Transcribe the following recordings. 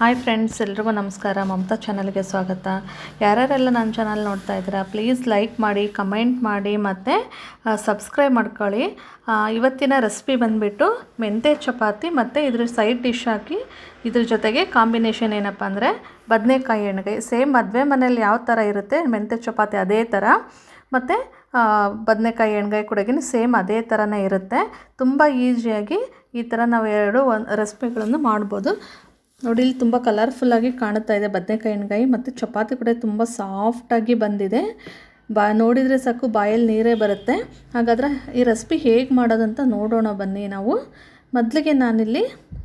Hi friends, ಎಲ್ರಿಗೂ ನಮಸ್ಕಾರ. ಮಮತಾ ಚಾನಲ್ಗೆ ಸ್ವಾಗತ. ಯಾರ್ಯಾರೆಲ್ಲ ನನ್ನ ಚಾನಲ್ ನೋಡ್ತಾ ಇದ್ದೀರಾ, ಪ್ಲೀಸ್ ಲೈಕ್ ಮಾಡಿ, ಕಮೆಂಟ್ ಮಾಡಿ, ಮತ್ತು ಸಬ್ಸ್ಕ್ರೈಬ್ ಮಾಡ್ಕೊಳ್ಳಿ. ಇವತ್ತಿನ ರೆಸಿಪಿ ಬಂದುಬಿಟ್ಟು ಮೆಂತೆ ಚಪಾತಿ ಮತ್ತು ಇದ್ರ ಸೈಡ್ ಡಿಶ್ ಹಾಕಿ ಇದ್ರ ಜೊತೆಗೆ ಕಾಂಬಿನೇಷನ್ ಏನಪ್ಪ ಅಂದರೆ ಬದನೆಕಾಯಿ ಎಣ್ಗಾಯಿ ಸೇಮ್ ಮದುವೆ ಮನೇಲಿ ಯಾವ ಥರ ಇರುತ್ತೆ ಮೆಂತೆ ಚಪಾತಿ ಅದೇ ಥರ. ಮತ್ತು ಬದನೆಕಾಯಿ ಎಣ್ಗಾಯಿ ಕೂಡ ಸೇಮ್ ಅದೇ ಥರನೇ ಇರುತ್ತೆ. ತುಂಬ ಈಸಿಯಾಗಿ ಈ ಥರ ನಾವು ಎರಡು ಒಂದು ರೆಸಿಪಿಗಳನ್ನು ಮಾಡ್ಬೋದು. ನೋಡಿ, ಇಲ್ಲಿ ತುಂಬ ಕಲರ್ಫುಲ್ಲಾಗಿ ಕಾಣುತ್ತಾ ಇದೆ ಬದನೆಕಾಯಿ ಎಣ್ಗಾಯಿ ಮತ್ತು ಚಪಾತಿ ಕೂಡ ತುಂಬ ಸಾಫ್ಟಾಗಿ ಬಂದಿದೆ. ಬಾ, ನೋಡಿದರೆ ಸಾಕು ಬಾಯಲ್ಲಿ ನೀರೇ ಬರುತ್ತೆ. ಹಾಗಾದರೆ ಈ ರೆಸಿಪಿ ಹೇಗೆ ಮಾಡೋದಂತ ನೋಡೋಣ ಬನ್ನಿ ನಾವು. ಮೊದಲಿಗೆ ನಾನಿಲ್ಲಿ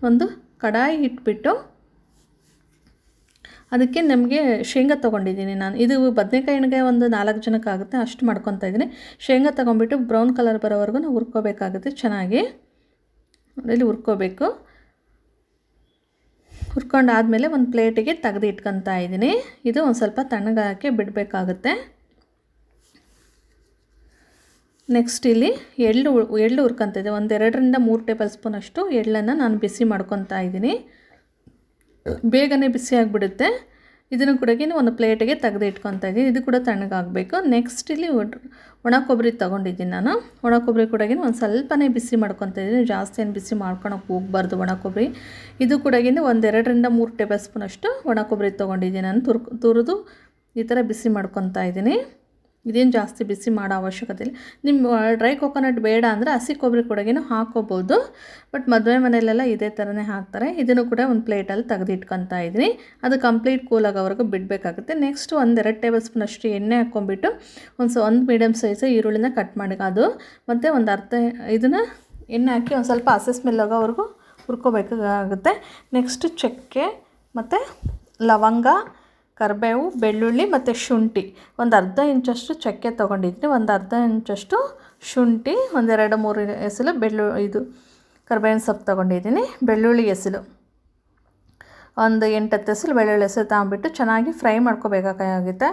ಒಂದು ಕಡಾಯಿ ಇಟ್ಬಿಟ್ಟು ಅದಕ್ಕೆ ನಮಗೆ ಶೇಂಗಾ ತೊಗೊಂಡಿದ್ದೀನಿ ನಾನು. ಇದು ಬದನೆಕಾಯಿ ಒಂದು ನಾಲ್ಕು ಜನಕ್ಕೆ ಆಗುತ್ತೆ, ಅಷ್ಟು ಮಾಡ್ಕೊತಾ ಇದ್ದೀನಿ. ಶೇಂಗಾ ತೊಗೊಂಬಿಟ್ಟು ಬ್ರೌನ್ ಕಲರ್ ಬರೋವರೆಗೂ ನಾವು ಹುರ್ಕೋಬೇಕಾಗುತ್ತೆ ಚೆನ್ನಾಗಿ. ಇಲ್ಲಿ ಹುರ್ಕೋಬೇಕು. ಹುರ್ಕೊಂಡಾದಮೇಲೆ ಒಂದು ಪ್ಲೇಟಿಗೆ ತೆಗೆದು ಇಟ್ಕೊತಾ ಇದ್ದೀನಿ. ಇದು ಒಂದು ಸ್ವಲ್ಪ ತಣ್ಣಗಾಕಿ ಬಿಡಬೇಕಾಗುತ್ತೆ. ನೆಕ್ಸ್ಟ್ ಇಲ್ಲಿ ಎಳ್ಳು ಎಳ್ಳು ಹುರ್ಕೊತಿದ್ದೆ ಒಂದು ಎರಡರಿಂದ ಮೂರು ಟೇಬಲ್ ಸ್ಪೂನ್ ಅಷ್ಟು ಎಳ್ಳನ್ನು ನಾನು ಬಿಸಿ ಮಾಡ್ಕೊತಾ ಇದ್ದೀನಿ. ಬೇಗನೆ ಬಿಸಿ ಆಗಿಬಿಡುತ್ತೆ. ಇದನ್ನು ಕೂಡ ಒಂದು ಪ್ಲೇಟಿಗೆ ತೆಗೆದು ಇಟ್ಕೊತಾ ಇದ್ದೀನಿ. ಇದು ಕೂಡ ತಣ್ಣಗಾಗಬೇಕು. ನೆಕ್ಸ್ಟ್ ಇಲ್ಲಿ ಒಣ ಕೊಬ್ಬರಿ ತೊಗೊಂಡಿದ್ದೀನಿ ನಾನು. ಒಣ ಕೊಬ್ಬರಿ ಕೂಡ ಒಂದು ಸ್ವಲ್ಪನೇ ಬಿಸಿ ಮಾಡ್ಕೊತಾ ಇದ್ದೀನಿ. ಜಾಸ್ತಿ ಏನು ಬಿಸಿ ಮಾಡ್ಕೊಳಕ್ಕೆ ಹೋಗಬಾರ್ದು ಒಣ ಕೊಬ್ಬರಿ. ಇದು ಕೂಡ ಒಂದು ಎರಡರಿಂದ ಮೂರು ಟೇಬಲ್ ಸ್ಪೂನಷ್ಟು ಒಣ ಕೊಬ್ಬರಿ ತೊಗೊಂಡಿದ್ದೀನಿ ನಾನು ತುರ್ಕ್, ತುರಿದು ಈ ಥರ ಬಿಸಿ ಮಾಡ್ಕೊತಾ ಇದ್ದೀನಿ. ಇದೇನು ಜಾಸ್ತಿ ಬಿಸಿ ಮಾಡೋ ಅವಶ್ಯಕತೆ ಇಲ್ಲ. ನಿಮ್ಮ ಡ್ರೈ ಕೊಕೊನಟ್ ಬೇಡ ಅಂದರೆ ಹಸಿ ಕೊಬ್ಬರಿ ಕೂಡ ಹಾಕೋಬೋದು. ಬಟ್ ಮದುವೆ ಮನೆಯಲ್ಲೆಲ್ಲ ಇದೇ ಥರನೇ ಹಾಕ್ತಾರೆ. ಇದನ್ನು ಕೂಡ ಒಂದು ಪ್ಲೇಟಲ್ಲಿ ತೆಗೆದು ಇಟ್ಕೊತಾ ಇದ್ದೀನಿ. ಅದು ಕಂಪ್ಲೀಟ್ ಕೂಲ್ ಆಗೋವರೆಗೂ ಬಿಡಬೇಕಾಗುತ್ತೆ. ನೆಕ್ಸ್ಟ್ ಒಂದೆರಡು ಟೇಬಲ್ ಸ್ಪೂನ್ ಅಷ್ಟು ಎಣ್ಣೆ ಹಾಕ್ಕೊಂಬಿಟ್ಟು ಒಂದು ಒಂದು ಮೀಡಿಯಮ್ ಸೈಜ್ ಈರುಳ್ಳಿನ ಕಟ್ ಮಾಡಿ. ಅದು ಮತ್ತು ಒಂದು ಅರ್ಧ ಇದನ್ನು ಎಣ್ಣೆ ಹಾಕಿ ಒಂದು ಸ್ವಲ್ಪ ಹಸಿ ಸ್ಮೆಲ್ ಆಗೋವರೆಗೂ ಹುರ್ಕೋಬೇಕಾಗುತ್ತೆ. ನೆಕ್ಸ್ಟ್ ಚಕ್ಕೆ ಮತ್ತು ಲವಂಗ ಕರಿಬೇವು, ಬೆಳ್ಳುಳ್ಳಿ ಮತ್ತು ಶುಂಠಿ. ಒಂದು ಅರ್ಧ ಇಂಚಷ್ಟು ಚಕ್ಕೆ ತೊಗೊಂಡಿದ್ದೀನಿ ಒಂದು ಅರ್ಧ ಇಂಚಷ್ಟು ಶುಂಠಿ ಒಂದೆರಡು ಮೂರು ಎಸಲು ಬೆಳ್ಳು, ಇದು ಕರಿಬೇವಿನ ಸೊಪ್ಪು ತೊಗೊಂಡಿದ್ದೀನಿ, ಬೆಳ್ಳುಳ್ಳಿ ಎಸಲು. ಒಂದು ಎಂಟತ್ತು ಎಸಲು ಬೆಳ್ಳುಳ್ಳಿ ಎಸಲು ತಗೊಂಬಿಟ್ಟು ಚೆನ್ನಾಗಿ ಫ್ರೈ ಮಾಡ್ಕೋಬೇಕಾಗುತ್ತೆ.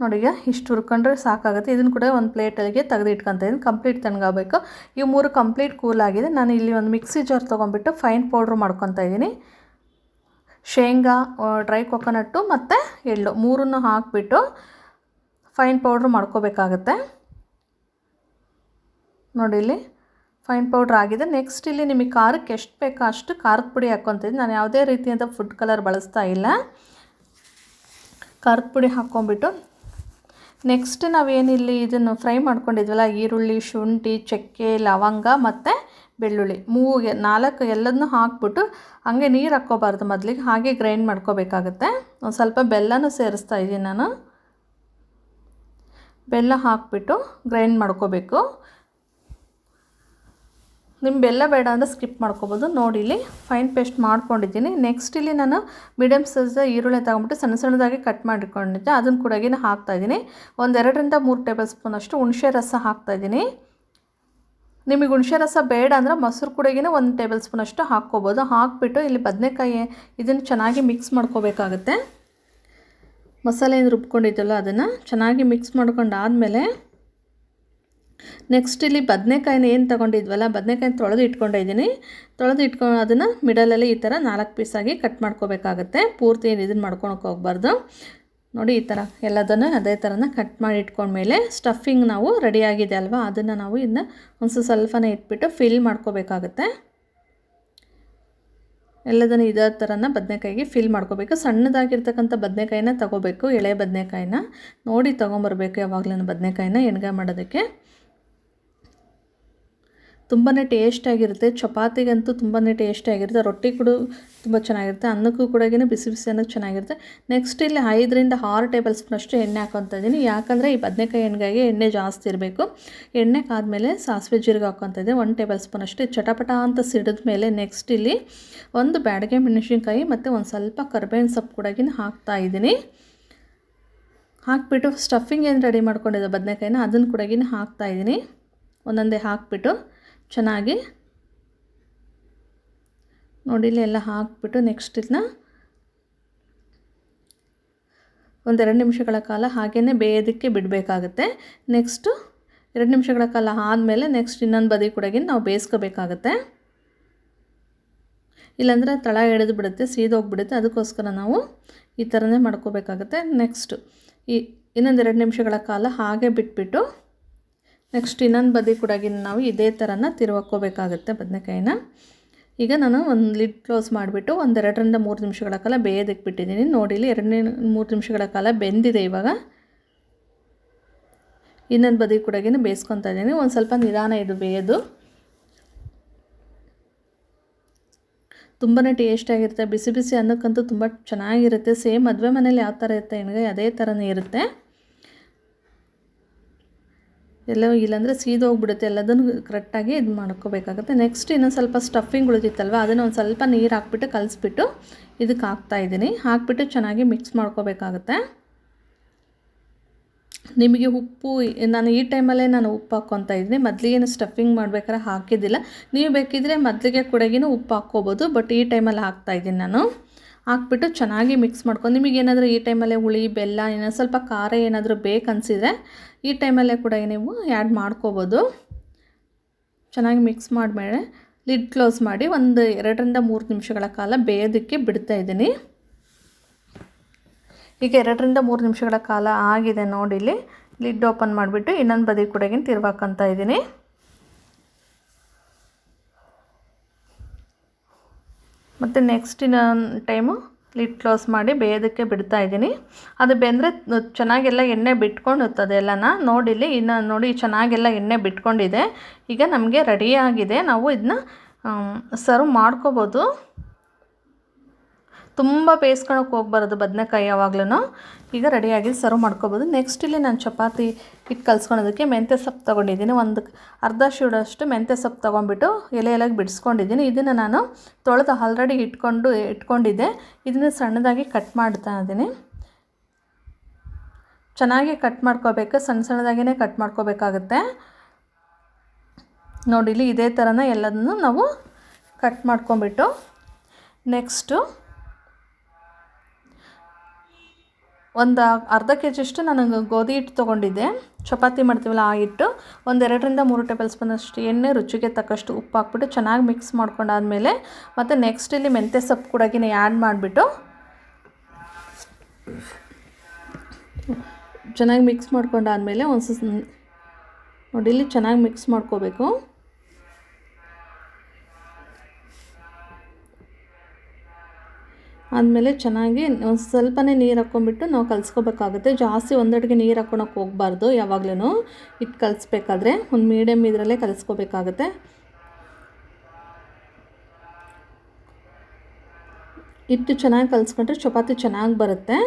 ನೋಡಿ ಈಗ ಇಷ್ಟು ಹುರ್ಕೊಂಡ್ರೆ ಸಾಕಾಗುತ್ತೆ. ಇದನ್ನು ಕೂಡ ಒಂದು ಪ್ಲೇಟಲ್ಲಿಗೆ ತೆಗೆದು ಇದ್ದೀನಿ ಕಂಪ್ಲೀಟ್ ತಣ್ಣಗಾಗಬೇಕು ಈ ಮೂರು ಕಂಪ್ಲೀಟ್ ಕೂಲ್ ಆಗಿದೆ. ನಾನು ಇಲ್ಲಿ ಒಂದು ಮಿಕ್ಸಿ ಜಾರ್ ತೊಗೊಂಬಿಟ್ಟು ಫೈನ್ ಪೌಡ್ರ್ ಮಾಡ್ಕೊತಾ ಇದ್ದೀನಿ ಶೇಂಗಾ ಡ್ರೈ ಕೊಕೊನಟ್ಟು ಮತ್ತು ಎಳ್ಳು ಮೂರನ್ನು ಹಾಕಿಬಿಟ್ಟು ಫೈನ್ ಪೌಡ್ರ್ ಮಾಡ್ಕೋಬೇಕಾಗತ್ತೆ. ನೋಡಿ ಇಲ್ಲಿ ಫೈನ್ ಪೌಡ್ರ್ ಆಗಿದೆ. ನೆಕ್ಸ್ಟ್ ಇಲ್ಲಿ ನಿಮಗೆ ಖಾರಕ್ಕೆ ಎಷ್ಟು ಬೇಕೋ ಅಷ್ಟು ಖಾರದ ಪುಡಿ ಹಾಕ್ಕೊತಿದ್ದೀನಿ ನಾನು ಯಾವುದೇ ರೀತಿಯಾದ ಫುಡ್ ಕಲರ್ ಬಳಸ್ತಾ ಇಲ್ಲ. ಖಾರದ ಪುಡಿ ಹಾಕ್ಕೊಂಬಿಟ್ಟು ನೆಕ್ಸ್ಟ್ ನಾವೇನಿಲ್ಲಿ ಇದನ್ನು ಫ್ರೈ ಮಾಡ್ಕೊಂಡಿದ್ವಲ್ಲ, ಈರುಳ್ಳಿ, ಶುಂಠಿ, ಚಕ್ಕೆ, ಲವಂಗ ಮತ್ತು ಬೆಳ್ಳುಳ್ಳಿ. ಮೂಗೆ, ನಾಲ್ಕು ಎಲ್ಲದನ್ನೂ ಹಾಕ್ಬಿಟ್ಟು ಹಾಗೆ ನೀರು ಹಾಕ್ಕೋಬಾರ್ದು ಮೊದಲಿಗೆ, ಹಾಗೆ ಗ್ರೈಂಡ್ ಮಾಡ್ಕೋಬೇಕಾಗುತ್ತೆ. ಒಂದು ಸ್ವಲ್ಪ ಬೆಲ್ಲನೂ ಸೇರಿಸ್ತಾ ಇದ್ದೀನಿ ನಾನು. ಬೆಲ್ಲ ಹಾಕ್ಬಿಟ್ಟು ಗ್ರೈಂಡ್ ಮಾಡ್ಕೋಬೇಕು. ನಿಮ್ಮ ಬೆಲ್ಲ ಬೇಡ ಅಂದರೆ ಸ್ಕಿಪ್ ಮಾಡ್ಕೋಬೋದು. ನೋಡಿ ಇಲ್ಲಿ ಫೈನ್ ಪೇಸ್ಟ್ ಮಾಡ್ಕೊಂಡಿದ್ದೀನಿ. ನೆಕ್ಸ್ಟ್ ಇಲ್ಲಿ ನಾನು ಮೀಡಿಯಮ್ ಸೈಜ್ ಈರುಳ್ಳಿ ತಗೊಂಬಿಟ್ಟು ಸಣ್ಣ ಸಣ್ಣದಾಗಿ ಕಟ್ ಮಾಡಿಕೊಂಡಿದ್ದೆ. ಅದನ್ನು ಕೂಡ ಹಾಕ್ತಾಯಿದ್ದೀನಿ ಒಂದೆರಡರಿಂದ ಮೂರು ಟೇಬಲ್ ಸ್ಪೂನ್ ಅಷ್ಟು ಹುಣಸೆ ರಸ ಹಾಕ್ತಾಯಿದ್ದೀನಿ ನಿಮಗೆ ಹುಣಸೆ ರಸ ಬೇಡ ಅಂದರೆ ಮೊಸರು ಕೂಡ ಒಂದು ಟೇಬಲ್ ಸ್ಪೂನ್ ಅಷ್ಟು ಹಾಕ್ಕೋಬೋದು. ಹಾಕ್ಬಿಟ್ಟು ಇಲ್ಲಿ ಬದನೆಕಾಯಿ ಇದನ್ನು ಚೆನ್ನಾಗಿ ಮಿಕ್ಸ್ ಮಾಡ್ಕೋಬೇಕಾಗತ್ತೆ. ಮಸಾಲೆ ಏನು ರುಬ್ಕೊಂಡಿದ್ದಲ್ಲ ಅದನ್ನು ಚೆನ್ನಾಗಿ ಮಿಕ್ಸ್ ಮಾಡ್ಕೊಂಡಾದಮೇಲೆ ನೆಕ್ಸ್ಟ್ ಇಲ್ಲಿ ಬದನೆಕಾಯಿನ ಏನು ತೊಗೊಂಡಿದ್ವಲ್ಲ, ಬದನೆಕಾಯಿನ ತೊಳೆದು ಇಟ್ಕೊಂಡಿದ್ದೀನಿ ತೊಳೆದು ಇಟ್ಕೊಂಡು ಅದನ್ನು ಮಿಡಲಲ್ಲಿ ಈ ಥರ ನಾಲ್ಕು ಪೀಸಾಗಿ ಕಟ್ ಮಾಡ್ಕೋಬೇಕಾಗತ್ತೆ. ಪೂರ್ತಿ ಏನು ಇದನ್ನು ಮಾಡ್ಕೊಳಕ್ಕೆ ಹೋಗ್ಬಾರ್ದು. ನೋಡಿ ಈ ಥರ ಎಲ್ಲದನ್ನು ಅದೇ ಥರನ ಕಟ್ ಮಾಡಿ ಇಟ್ಕೊಂಡ್ಮೇಲೆ ಸ್ಟಫಿಂಗ್ ನಾವು ರೆಡಿಯಾಗಿದೆ ಅಲ್ವಾ, ಅದನ್ನು ನಾವು ಇದನ್ನ ಒಂದು ಸ್ವಲ್ಪನೇ ಇಟ್ಬಿಟ್ಟು ಫಿಲ್ ಮಾಡ್ಕೋಬೇಕಾಗತ್ತೆ. ಎಲ್ಲದನ್ನು ಇದೇ ಥರನ ಬದನೆಕಾಯಿಗೆ ಫಿಲ್ ಮಾಡ್ಕೋಬೇಕು. ಸಣ್ಣದಾಗಿರ್ತಕ್ಕಂಥ ಬದನೆಕಾಯಿನ ತಗೋಬೇಕು, ಎಳೆ ಬದನೆಕಾಯಿನ. ನೋಡಿ ತೊಗೊಂಬರ್ಬೇಕು ಯಾವಾಗಲೂ ಬದನೆಕಾಯಿನ ಎಣ್ಗಾಯಿ ಮಾಡೋದಕ್ಕೆ. ತುಂಬಾ ಟೇಸ್ಟಾಗಿರುತ್ತೆ ಚಪಾತಿಗಂತೂ ತುಂಬಾ ಟೇಸ್ಟಾಗಿರುತ್ತೆ ರೊಟ್ಟಿ ಕೂಡ ತುಂಬ ಚೆನ್ನಾಗಿರುತ್ತೆ. ಅನ್ನಕ್ಕೂ ಕೂಡ ಬಿಸಿ ಬಿಸಿ ಅನ್ನಕ್ಕೆ ಚೆನ್ನಾಗಿರುತ್ತೆ. ನೆಕ್ಸ್ಟ್ ಇಲ್ಲಿ ಐದರಿಂದ ಆರು ಟೇಬಲ್ ಸ್ಪೂನ್ ಅಷ್ಟು ಎಣ್ಣೆ ಹಾಕೊತ ಇದ್ದೀನಿ. ಯಾಕಂದರೆ ಈ ಬದನೆಕಾಯಿ ಎಣ್ಣೆಗಾಗಿ ಎಣ್ಣೆ ಜಾಸ್ತಿ ಇರಬೇಕು. ಎಣ್ಣೆ ಕಾದಮೇಲೆ ಸಾಸಿವೆ ಜೀರಿಗೆ ಹಾಕೊತ ಇದ್ದೀನಿ. ಒನ್ ಟೇಬಲ್ ಸ್ಪೂನ್ ಅಷ್ಟು ಚಟಪಟ ಅಂತ ಸಿಡಿದ ಮೇಲೆ ನೆಕ್ಸ್ಟ್ ಇಲ್ಲಿ ಒಂದು ಬ್ಯಾಡಗೆ ಮೆಣಸಿನ್ಕಾಯಿ ಮತ್ತು ಒಂದು ಸ್ವಲ್ಪ ಕರ್ಬೇವಿನ ಸೊಪ್ಪು ಕೂಡ ಹಾಕ್ತಾ ಇದ್ದೀನಿ. ಹಾಕ್ಬಿಟ್ಟು ಸ್ಟಫಿಂಗ್ ಏನು ರೆಡಿ ಮಾಡ್ಕೊಂಡಿದ್ದೆ ಬದನೆಕಾಯಿನ ಅದನ್ನು ಕೂಡ ಹಾಕ್ತಾ ಇದ್ದೀನಿ. ಒಂದೊಂದೇ ಹಾಕ್ಬಿಟ್ಟು. ಚೆನ್ನಾಗಿ ನೋಡಿ ಇಲ್ಲಿ ಎಲ್ಲ ಹಾಕ್ಬಿಟ್ಟು ನೆಕ್ಸ್ಟ್ ಇದನ್ನ ಒಂದೆರಡು ನಿಮಿಷಗಳ ಕಾಲ ಹಾಗೇ ಬೇಯೋದಕ್ಕೆ ಬಿಡಬೇಕಾಗುತ್ತೆ. ನೆಕ್ಸ್ಟು ಎರಡು ನಿಮಿಷಗಳ ಕಾಲ ಆದಮೇಲೆ ನೆಕ್ಸ್ಟ್ ಇನ್ನೊಂದು ಬದಿ ಕೂಡ ನಾವು ಬೇಯಿಸ್ಕೋಬೇಕಾಗತ್ತೆ. ಇಲ್ಲಾಂದರೆ ತಳ ಎಳೆದು ಬಿಡುತ್ತೆ ಸೀದೋಗ್ಬಿಡುತ್ತೆ ಅದಕ್ಕೋಸ್ಕರ ನಾವು ಈ ಥರನೇ ಮಾಡ್ಕೋಬೇಕಾಗತ್ತೆ. ನೆಕ್ಸ್ಟು ಈ ಇನ್ನೊಂದು ಎರಡು ನಿಮಿಷಗಳ ಕಾಲ ಹಾಗೆ ಬಿಟ್ಬಿಟ್ಟು ನೆಕ್ಸ್ಟ್ ಇನ್ನೊಂದು ಬದಿ ಕೂಡ ನಾವು ಇದೇ ಥರನ ತಿರುವಾಕೋಬೇಕಾಗುತ್ತೆ ಬದನೆಕಾಯಿನ. ಈಗ ನಾನು ಒಂದು ಲಿಡ್ ಕ್ಲೋಸ್ ಮಾಡಿಬಿಟ್ಟು ಒಂದೆರಡರಿಂದ ಮೂರು ನಿಮಿಷಗಳ ಕಾಲ ಬೇಯೋದಕ್ಕೆ ಬಿಟ್ಟಿದ್ದೀನಿ ಇಲ್ಲಿ ಎರಡನೇ ಮೂರು ನಿಮಿಷಗಳ ಕಾಲ ಬೆಂದಿದೆ ಇವಾಗ. ಇನ್ನೊಂದು ಬದಿ ಕೂಡ ಬೇಯಿಸ್ಕೊತಾ ಇದ್ದೀನಿ ಒಂದು ಸ್ವಲ್ಪ ನಿಧಾನ ಇದು ಬೇಯೋದು. ತುಂಬಾ ಟೇಸ್ಟಾಗಿರುತ್ತೆ ಬಿಸಿ ಬಿಸಿ ಅನ್ನಕ್ಕಂತೂ ತುಂಬ ಚೆನ್ನಾಗಿರುತ್ತೆ. ಸೇಮ್ ಮದುವೆ ಮನೇಲಿ ಯಾವ ಥರ ಇರುತ್ತೆ ಎಣ್ಗಾಯಿ, ಅದೇ ಥರನೇ ಇರುತ್ತೆ. ಎಲ್ಲ ಇಲ್ಲಾಂದರೆ ಸೀದೋಗ್ಬಿಡುತ್ತೆ ಎಲ್ಲದನ್ನು ಕರೆಕ್ಟಾಗಿ ಇದು ಮಾಡ್ಕೋಬೇಕಾಗುತ್ತೆ. ನೆಕ್ಸ್ಟ್ ಇನ್ನೊಂದು ಸ್ವಲ್ಪ ಸ್ಟಫಿಂಗ್ ಉಳಿದಿತ್ತಲ್ವ? ಅದನ್ನು ಒಂದು ಸ್ವಲ್ಪ ನೀರು ಹಾಕ್ಬಿಟ್ಟು ಕಲಿಸ್ಬಿಟ್ಟು ಇದಕ್ಕೆ ಹಾಕ್ತಾಯಿದ್ದೀನಿ ಹಾಕ್ಬಿಟ್ಟು ಚೆನ್ನಾಗಿ ಮಿಕ್ಸ್ ಮಾಡ್ಕೋಬೇಕಾಗುತ್ತೆ. ನಿಮಗೆ ಉಪ್ಪು ನಾನು ಈ ಟೈಮಲ್ಲೇ ನಾನು ಉಪ್ಪು ಹಾಕ್ಕೊತಾ ಇದ್ದೀನಿ. ಮೊದಲಿಗೇನು ಸ್ಟಫಿಂಗ್ ಮಾಡ್ಬೇಕಾದ್ರೆ ಹಾಕಿದ್ದಿಲ್ಲ. ನೀವು ಬೇಕಿದ್ರೆ ಮೊದಲಿಗೆ ಕೂಡಗಿನೂ ಉಪ್ಪು ಹಾಕ್ಕೋಬೋದು ಬಟ್ ಈ ಟೈಮಲ್ಲಿ ಹಾಕ್ತಾಯಿದ್ದೀನಿ ನಾನು. ಹಾಕ್ಬಿಟ್ಟು ಚೆನ್ನಾಗಿ ಮಿಕ್ಸ್ ಮಾಡ್ಕೊಂಡು ನಿಮಗೇನಾದರೂ ಈ ಟೈಮಲ್ಲೇ ಹುಳಿ, ಬೆಲ್ಲ ಏನೋ ಸ್ವಲ್ಪ ಖಾರ ಏನಾದರೂ ಬೇಕನ್ಸಿದ್ರೆ ಈ ಟೈಮಲ್ಲೇ ಕೂಡ ನೀವು ಆ್ಯಡ್ ಮಾಡ್ಕೋಬೋದು. ಚೆನ್ನಾಗಿ ಮಿಕ್ಸ್ ಮಾಡಿಮೇಲೆ ಲಿಡ್ ಕ್ಲೋಸ್ ಮಾಡಿ ಒಂದು ಎರಡರಿಂದ ಮೂರು ನಿಮಿಷಗಳ ಕಾಲ ಬೇಯೋದಕ್ಕೆ ಬಿಡ್ತಾ ಇದ್ದೀನಿ. ಈಗ ಎರಡರಿಂದ ಮೂರು ನಿಮಿಷಗಳ ಕಾಲ ಆಗಿದೆ ನೋಡಿಲಿ ಲಿಡ್ ಓಪನ್ ಮಾಡಿಬಿಟ್ಟು ಇನ್ನೊಂದು ಬದಿ ಕೂಡಗಿನ ತಿರ್ವಾಕಂತ ಇದ್ದೀನಿ. ಮತ್ತು ನೆಕ್ಸ್ಟ್ ಇನ್ನೊಂದು ಟೈಮು ಲಿಟ್ ಕ್ಲೋಸ್ ಮಾಡಿ ಬೇಯೋದಕ್ಕೆ ಬಿಡ್ತಾ ಇದ್ದೀನಿ. ಅದು ಬೆಂದರೆ ಚೆನ್ನಾಗೆಲ್ಲ ಎಣ್ಣೆ ಬಿಟ್ಕೊಂಡಿರ್ತದೆ ಎಲ್ಲನ. ನೋಡಿಲಿ ಇನ್ನು ನೋಡಿ ಚೆನ್ನಾಗೆಲ್ಲ ಎಣ್ಣೆ ಬಿಟ್ಕೊಂಡಿದೆ. ಈಗ ನಮಗೆ ರೆಡಿಯಾಗಿದೆ ನಾವು ಇದನ್ನ ಸರ್ವ್ ಮಾಡ್ಕೋಬೋದು. ತುಂಬ ಬೇಯಿಸ್ಕೊಳಕ್ಕೆ ಹೋಗ್ಬಾರ್ದು ಬದನೆಕಾಯಿ ಯಾವಾಗ್ಲೂ ಈಗ ರೆಡಿಯಾಗಿ ಸರ್ವ್ ಮಾಡ್ಕೋಬೋದು. ನೆಕ್ಸ್ಟ್ ಇಲ್ಲಿ ನಾನು ಚಪಾತಿ ಹಿಟ್ಟು ಕಲ್ಸ್ಕೊಳೋದಕ್ಕೆ ಮೆಂತ್ಯ ಸೊಪ್ಪು ತೊಗೊಂಡಿದ್ದೀನಿ. ಒಂದು ಅರ್ಧ ಶೂಡಷ್ಟು ಮೆಂತ್ಯ ಸೊಪ್ಪು ತೊಗೊಂಡ್ಬಿಟ್ಟು ಎಲೆ ಎಲೆಗೆ ಬಿಡಿಸ್ಕೊಂಡಿದ್ದೀನಿ. ಇದನ್ನು ನಾನು ತೊಳೆದು ಆಲ್ರೆಡಿ ಇಟ್ಕೊಂಡು, ಇಟ್ಕೊಂಡಿದ್ದೆ. ಇದನ್ನು ಸಣ್ಣದಾಗಿ ಕಟ್ ಮಾಡ್ತಾ ಇದ್ದೀನಿ. ಚೆನ್ನಾಗಿ ಕಟ್ ಮಾಡ್ಕೋಬೇಕು. ಸಣ್ಣ ಸಣ್ಣದಾಗಿಯೇ ಕಟ್ ಮಾಡ್ಕೋಬೇಕಾಗತ್ತೆ. ನೋಡಿ, ಇಲ್ಲಿ ಇದೇ ಥರನ ಎಲ್ಲದನ್ನು ನಾವು ಕಟ್ ಮಾಡ್ಕೊಂಬಿಟ್ಟು ನೆಕ್ಸ್ಟು ಒಂದು ಅರ್ಧ ಕೆ ಜಿಯಷ್ಟು ನಾನು ಗೋಧಿ ಹಿಟ್ಟು ತೊಗೊಂಡಿದ್ದೆ. ಚಪಾತಿ ಮಾಡ್ತೀವಲ್ಲ ಆ ಹಿಟ್ಟು. ಒಂದೆರಡರಿಂದ ಮೂರು ಟೇಬಲ್ ಸ್ಪೂನಷ್ಟು ಎಣ್ಣೆ, ರುಚಿಗೆ ತಕ್ಕಷ್ಟು ಉಪ್ಪು ಹಾಕ್ಬಿಟ್ಟು ಚೆನ್ನಾಗಿ ಮಿಕ್ಸ್ ಮಾಡ್ಕೊಂಡಾದಮೇಲೆ ಮತ್ತು ನೆಕ್ಸ್ಟ್ ಇಲ್ಲಿ ಮೆಂತ್ಯ ಸೊಪ್ಪು ಕೂಡ ಆ್ಯಡ್ ಮಾಡಿಬಿಟ್ಟು ಚೆನ್ನಾಗಿ ಮಿಕ್ಸ್ ಮಾಡ್ಕೊಂಡಾದಮೇಲೆ ಒಂದು ನೋಡಿ ಇಲ್ಲಿ ಚೆನ್ನಾಗಿ ಮಿಕ್ಸ್ ಮಾಡ್ಕೋಬೇಕು. ಆದಮೇಲೆ ಚೆನ್ನಾಗಿ ಒಂದು ಸ್ವಲ್ಪನೇ ನೀರು ಹಾಕ್ಕೊಂಬಿಟ್ಟು ನಾವು ಕಲಿಸ್ಕೋಬೇಕಾಗುತ್ತೆ. ಜಾಸ್ತಿ ಒಂದಡಿಗೆ ನೀರು ಹಾಕ್ಕೊಳಕ್ಕೆ ಹೋಗ್ಬಾರ್ದು ಯಾವಾಗ್ಲೂ ಹಿಟ್ಟು ಕಲಿಸ್ಬೇಕಾದ್ರೆ ಒಂದು ಮೀಡಿಯಮ್ ಇದರಲ್ಲೇ ಕಲಿಸ್ಕೋಬೇಕಾಗತ್ತೆ. ಹಿಟ್ಟು ಚೆನ್ನಾಗಿ ಕಲಿಸ್ಕೊಂಡ್ರೆ ಚಪಾತಿ ಚೆನ್ನಾಗಿ ಬರುತ್ತೆ.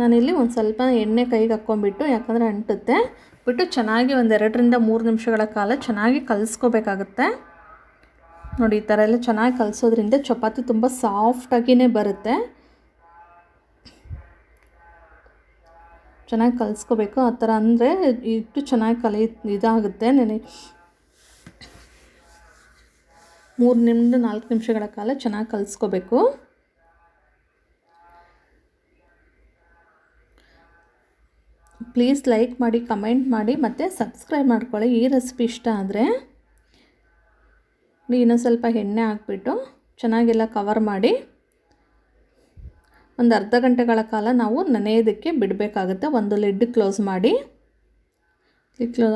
ನಾನಿಲ್ಲಿ ಒಂದು ಸ್ವಲ್ಪ ಎಣ್ಣೆ ಕೈಗೆ ಹಾಕ್ಕೊಂಬಿಟ್ಟು ಯಾಕಂದರೆ ಅಂಟುತ್ತೆ. ಬಿಟ್ಟು ಚೆನ್ನಾಗಿ ಒಂದು ಎರಡರಿಂದ ಮೂರು ನಿಮಿಷಗಳ ಕಾಲ ಚೆನ್ನಾಗಿ ಕಲಿಸ್ಕೋಬೇಕಾಗುತ್ತೆ. ನೋಡಿ, ಈ ಥರ ಎಲ್ಲ ಚೆನ್ನಾಗಿ ಕಲಿಸೋದ್ರಿಂದ ಚಪಾತಿ ತುಂಬ ಸಾಫ್ಟಾಗಿಯೇ ಬರುತ್ತೆ. ಚೆನ್ನಾಗಿ ಕಲಿಸ್ಕೋಬೇಕು. ಆ ಥರ ಅಂದರೆ ಇಟ್ಟು ಚೆನ್ನಾಗಿ ಕಲಿ, ಇದಾಗುತ್ತೆ. ನೆನೆ ಮೂರು ನಿಮಿಷ ನಾಲ್ಕು ನಿಮಿಷಗಳ ಕಾಲ ಚೆನ್ನಾಗಿ ಕಲಿಸ್ಕೋಬೇಕು. ಪ್ಲೀಸ್ ಲೈಕ್ ಮಾಡಿ, ಕಮೆಂಟ್ ಮಾಡಿ, ಮತ್ತು ಸಬ್ಸ್ಕ್ರೈಬ್ ಮಾಡ್ಕೊಳ್ಳಿ. ಈ ರೆಸಿಪಿ ಇಷ್ಟ ಆದರೆ ಇನ್ನೊಂದು ಸ್ವಲ್ಪ ಎಣ್ಣೆ ಹಾಕ್ಬಿಟ್ಟು ಚೆನ್ನಾಗೆಲ್ಲ ಕವರ್ ಮಾಡಿ ಒಂದು ಅರ್ಧ ಗಂಟೆಗಳ ಕಾಲ ನಾವು ನೆನೆಯೋದಕ್ಕೆ ಬಿಡಬೇಕಾಗುತ್ತೆ. ಒಂದು ಲಿಡ್ ಕ್ಲೋಸ್ ಮಾಡಿ. ಕ್ಲೋ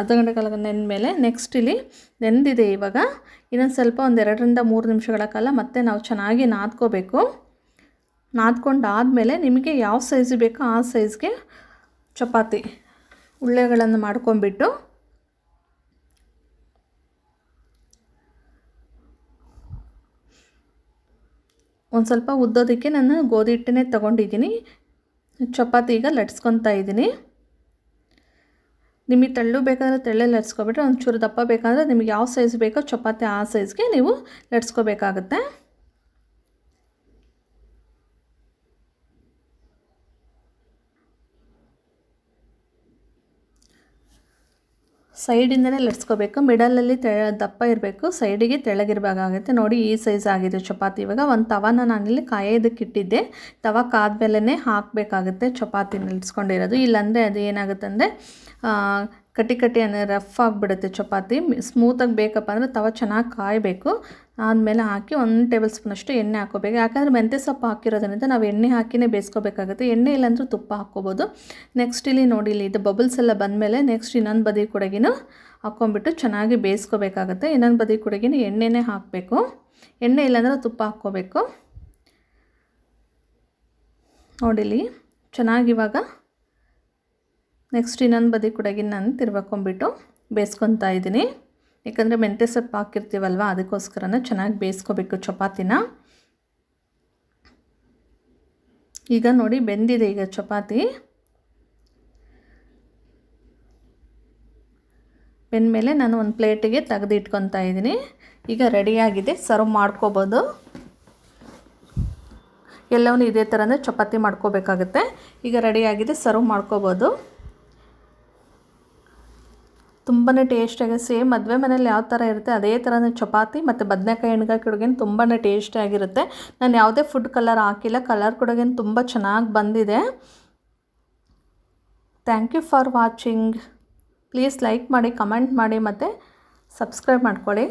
ಅರ್ಧ ಗಂಟೆ ಕಾಲ ನೆನ್ದ ಮೇಲೆ ನೆಕ್ಸ್ಟ್ ಇಲ್ಲಿ ನೆಂದಿದೆ ಇವಾಗ. ಇನ್ನೊಂದು ಸ್ವಲ್ಪ ಒಂದು ಎರಡರಿಂದ ಮೂರು ನಿಮಿಷಗಳ ಕಾಲ ಮತ್ತೆ ನಾವು ಚೆನ್ನಾಗಿ ನಾದ್ಕೋಬೇಕು. ನಾದ್ಕೊಂಡಾದಮೇಲೆ ನಿಮಗೆ ಯಾವ ಸೈಜ್ ಬೇಕೋ ಆ ಸೈಜ್ಗೆ ಚಪಾತಿ, ಉಳ್ಳೆಗಳನ್ನು ಮಾಡ್ಕೊಂಬಿಟ್ಟು ಒಂದು ಸ್ವಲ್ಪ ಉದ್ದೋದಕ್ಕೆ ನಾನು ಗೋಧಿ ಹಿಟ್ಟನ್ನೇ ತೊಗೊಂಡಿದ್ದೀನಿ. ಚಪಾತಿ ಈಗ ಲಟ್ಸ್ಕೊತಾ ಇದ್ದೀನಿ. ನಿಮಗೆ ತೆಳ್ಳು ಬೇಕಾದರೆ ತೆಳ್ಳೆ ಲಟ್ಸ್ಕೊಬಿಟ್ರೆ ಒಂಚೂರು ದಪ್ಪ ಬೇಕಾದರೆ ನಿಮಗೆ ಯಾವ ಸೈಜ್ ಬೇಕೋ ಚಪಾತಿ ಆ ಸೈಜ್ಗೆ ನೀವು ಲಟ್ಸ್ಕೋಬೇಕಾಗುತ್ತೆ. ಸೈಡಿಂದನೇ ಲಟ್ಸ್ಕೋಬೇಕು, ಮಿಡಲಲ್ಲಿ ತೆ ದಪ್ಪ ಇರಬೇಕು, ಸೈಡಿಗೆ ತೆಳಗಿರಬೇಕಾಗುತ್ತೆ ನೋಡಿ, ಈ ಸೈಜ್ ಆಗಿದೆ ಚಪಾತಿ. ಇವಾಗ ಒಂದು ತವಾನ ನಾನಿಲ್ಲಿ ಕಾಯೋದಕ್ಕೆ ಇಟ್ಟಿದ್ದೆ. ತವ ಕಾದ್ಮೇಲೆ ಹಾಕಬೇಕಾಗುತ್ತೆ ಚಪಾತಿ ನಿಲ್ಸ್ಕೊಂಡಿರೋದು ಇಲ್ಲಾಂದರೆ ಅದು ಏನಾಗುತ್ತೆ ಅಂದರೆ ಕಟ್ಟಿ ಕಟ್ಟಿ ಅಂದರೆ ರಫ್ ಆಗಿಬಿಡುತ್ತೆ ಚಪಾತಿ. ಸ್ಮೂತಾಗಿ ಬೇಕಪ್ಪ ಅಂದರೆ ತವ ಚೆನ್ನಾಗಿ ಕಾಯಬೇಕು. ಆದಮೇಲೆ ಹಾಕಿ ಒಂದು ಟೇಬಲ್ ಸ್ಪೂನಷ್ಟು ಎಣ್ಣೆ ಹಾಕೋಬೇಕು ಯಾಕಂದರೆ ಮೆಂತ್ಯ ಸೊಪ್ಪು ಹಾಕಿರೋದ್ರಿಂದ ನಾವು ಎಣ್ಣೆ ಹಾಕಿನೇ ಬೇಯಿಸ್ಕೋಬೇಕಾಗುತ್ತೆ. ಎಣ್ಣೆ ಇಲ್ಲಾಂದ್ರೂ ತುಪ್ಪ ಹಾಕ್ಕೋಬೋದು. ನೆಕ್ಸ್ಟ್ ಇಲ್ಲಿ ನೋಡಿ ಇಲ್ಲಿ ಇದು ಬಬಲ್ಸ್ ಎಲ್ಲ ಬಂದಮೇಲೆ ನೆಕ್ಸ್ಟ್ ಇನ್ನೊಂದು ಬದಿ ಕೊಡಗಿನೂ ಹಾಕ್ಕೊಂಬಿಟ್ಟು ಚೆನ್ನಾಗಿ ಬೇಯಿಸ್ಕೋಬೇಕಾಗುತ್ತೆ. ಇನ್ನೊಂದು ಬದಿ ಕೊಡಗಿನ ಎಣ್ಣೆನೇ ಹಾಕಬೇಕು. ಎಣ್ಣೆ ಇಲ್ಲಾಂದ್ರೆ ತುಪ್ಪ ಹಾಕ್ಕೋಬೇಕು. ನೋಡಿಲಿ ಚೆನ್ನಾಗಿ ಇವಾಗ ನೆಕ್ಸ್ಟ್ ಇನ್ನೊಂದು ಬದಿ ಕುಡಗಿನ ನಾನು ತಿರ್ವಾಕೊಂಬಿಟ್ಟು ಬೇಯಿಸ್ಕೊತಾ ಇದ್ದೀನಿ. ಯಾಕಂದರೆ ಮೆಂತ್ಯ ಸೊಪ್ಪು ಹಾಕಿರ್ತೀವಲ್ವ, ಅದಕ್ಕೋಸ್ಕರನೇ ಚೆನ್ನಾಗಿ ಬೇಯಿಸ್ಕೋಬೇಕು ಚಪಾತಿನ. ಈಗ ನೋಡಿ ಬೆಂದಿದೆ ಈಗ ಚಪಾತಿ. ಬೆಂದಮೇಲೆ ನಾನು ಒಂದು ಪ್ಲೇಟಿಗೆ ತೆಗೆದು ಇಟ್ಕೊತಾ ಇದ್ದೀನಿ. ಈಗ ರೆಡಿಯಾಗಿದೆ, ಸರ್ವ್ ಮಾಡ್ಕೋಬೋದು. ಎಲ್ಲವನ್ನೂ ಇದೇ ಥರನೇ ಚಪಾತಿ ಮಾಡ್ಕೋಬೇಕಾಗುತ್ತೆ. ಈಗ ರೆಡಿಯಾಗಿದೆ, ಸರ್ವ್ ಮಾಡ್ಕೋಬೋದು. ತುಂಬಾ ಟೇಸ್ಟಿಯಾಗಿ ಸೇಮ್ ಮದುವೆ ಮನೇಲಿ ಯಾವ ಥರ ಇರುತ್ತೆ, ಅದೇ ಥರನೇ ಚಪಾತಿ ಮತ್ತು ಬದನೆಕಾಯಿ, ಎಣ್ಗಾಯಿ ಕೊಡುಗೆನ ತುಂಬಾ ಟೇಸ್ಟಿಯಾಗಿರುತ್ತೆ ನಾನು ಯಾವುದೇ ಫುಡ್ ಕಲರ್ ಹಾಕಿಲ್ಲ ಕಲರ್ ಕೊಡುಗೆನ ತುಂಬ ಚೆನ್ನಾಗಿ ಬಂದಿದೆ. Thank you for watching please like ಮಾಡಿ ಕಮೆಂಟ್ ಮಾಡಿ ಮತ್ತು ಸಬ್ಸ್ಕ್ರೈಬ್ ಮಾಡ್ಕೊಳ್ಳಿ.